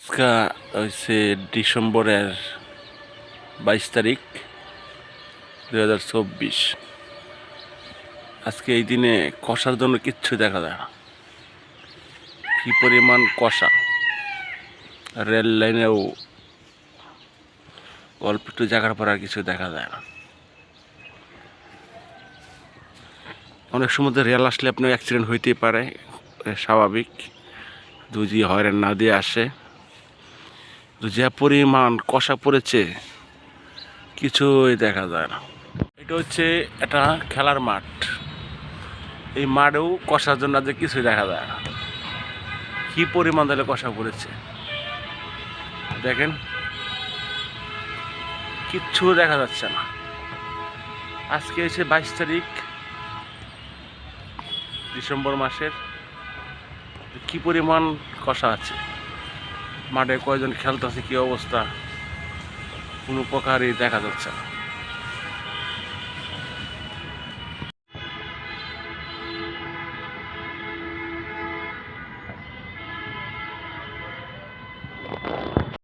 আজকে হচ্ছে ডিসেম্বরের বাইশ তারিখ দু হাজার চব্বিশ। আজকে এই দিনে কষার জন্য কিচ্ছু দেখা যায় না। কী পরিমাণ কষা। রেল লাইনেও অল্প একটু জায়গার পর আর কিছু দেখা যায় না। অনেক সময় তো রেল আসলে আপনার অ্যাক্সিডেন্ট হইতেই পারে, স্বাভাবিক। দুজি হয়রান না দিয়ে আসে। যে পরিমাণ কষা পড়েছে, কিছুই দেখা যায় না। এটা হচ্ছে একটা খেলার মাঠ। এই মাঠেও কষার জন্য যে কিছুই দেখা যায় না। কি পরিমাণ তাহলে কষা পড়েছে? দেখেন, কিচ্ছু দেখা যাচ্ছে না। আজকে হচ্ছে বাইশ তারিখ, ডিসেম্বর মাসের। কি পরিমাণ কষা আছে? মাঠে কয়জন খেলতেছে কি অবস্থা? কোনো প্রকারই দেখা যাচ্ছে না।